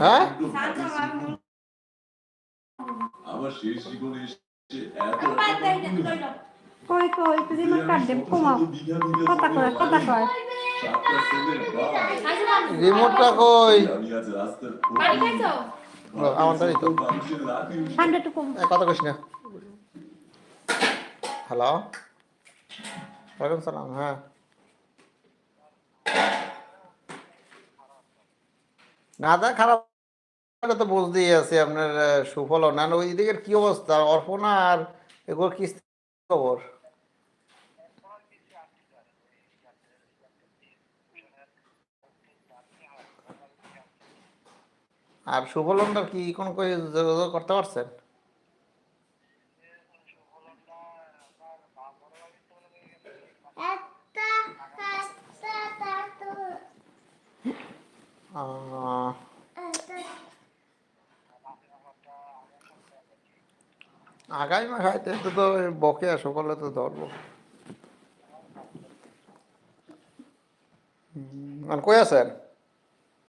হ্যাঁ আমার শেষ জীবনে এসে এত কই কই তুই আমার কাট দে কমাও কথা কয় কথা কয় সাতটা ছেলের বাপ রিমোটটা কই আমি আজ রাস্তার বাড়ি খাইছো ও, আমার তাই তো মানুষের লাঠি ঠান্ডা একটু কম কথা কইস না হ্যালো ওয়ালাইকুম সালাম হ্যাঁ না দা খারাপ তো বুঝতেই আছে আপনার সুফল না ওই দিকের কি অবস্থা? অর্পণা আর এগুলো কি খবর? আর সুফলনটা কি কোন করতে পারছেন? আগামী মাস খাইতে তো তো বকে সকলে তো ধরবো। আর কই আছেন?